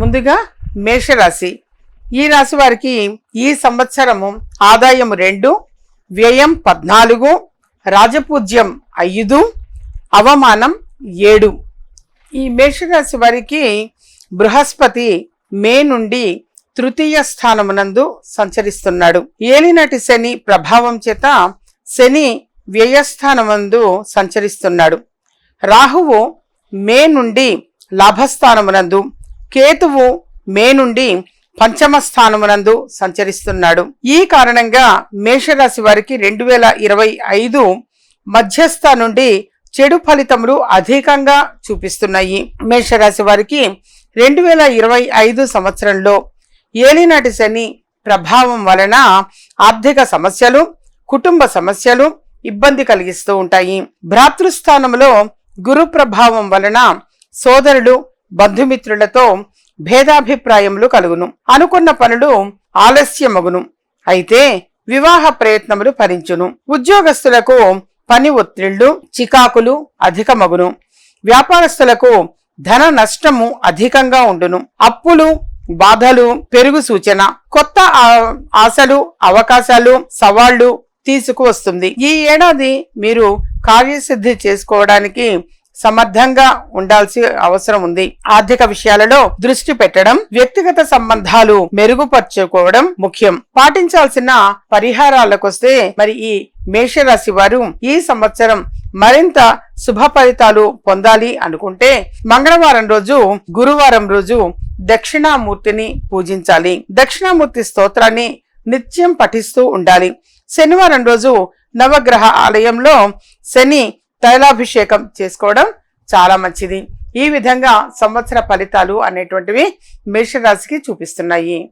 ముందుగా మేషరాశి. ఈ రాశి వారికి ఈ సంవత్సరము ఆదాయం రెండు వ్యయం పద్నాలుగు రాజపూజ్యం ఐదు అవమానం ఏడు. ఈ మేషరాశి వారికి బృహస్పతి మే నుండి తృతీయ స్థానమునందు సంచరిస్తున్నాడు. ఏలినటి శని ప్రభావం చేత శని వ్యయస్థానమందు సంచరిస్తున్నాడు. రాహువు మే నుండి లాభస్థానమునందు కేతువు మే నుండి పంచమ స్థానమునందు సంచరిస్తున్నాడు. ఈ కారణంగా మేషరాశి వారికి రెండు వేల ఇరవై ఐదు మధ్యస్థ నుండి చెడు ఫలితములు అధికంగా చూపిస్తున్నాయి. మేషరాశి వారికి రెండు వేల ఇరవై ఐదు సంవత్సరంలో ఏలినాటి శని ప్రభావం వలన ఆర్థిక సమస్యలు కుటుంబ సమస్యలు ఇబ్బంది కలిగిస్తూ ఉంటాయి. భ్రాతృస్థానంలో గురు ప్రభావం వలన సోదరులు బంధుమిత్రులతో భేదాభిప్రాయములు కలుగును. అనుకున్న పనులు ఆలస్యమగును. అయితే వివాహ ప్రయత్నములు ఫలించును. ఉద్యోగస్తులకు పని ఒత్తిళ్ళు చికాకులు అధికమగును. వ్యాపారస్తులకు ధన నష్టము అధికంగా ఉండును. అప్పులు బాధలు పెరుగు సూచన కొత్త ఆశలు అవకాశాలు సవాళ్ళు తీసుకువస్తుంది. ఈ ఏడాది మీరు కార్యసిద్ధి చేసుకోవడానికి సమర్థంగా ఉండాల్సి అవసరం ఉంది. ఆర్థిక విషయాలలో దృష్టి పెట్టడం వ్యక్తిగత సంబంధాలు మెరుగుపరుచుకోవడం ముఖ్యం. పాటించాల్సిన పరిహారాలకొస్తే మరి ఈ మేషరాశి వారు ఈ సంవత్సరం మరింత శుభ ఫలితాలు పొందాలి అనుకుంటే మంగళవారం రోజు గురువారం రోజు దక్షిణామూర్తిని పూజించాలి. దక్షిణామూర్తి స్తోత్రాన్ని నిత్యం పఠిస్తూ ఉండాలి. శనివారం రోజు నవగ్రహ ఆలయంలో శని తైలాభిషేకం చేసుకోవడం చాలా మంచిది. ఈ విధంగా సంవత్సర ఫలితాలు అనేటువంటివి మేషరాశికి చూపిస్తున్నాయి.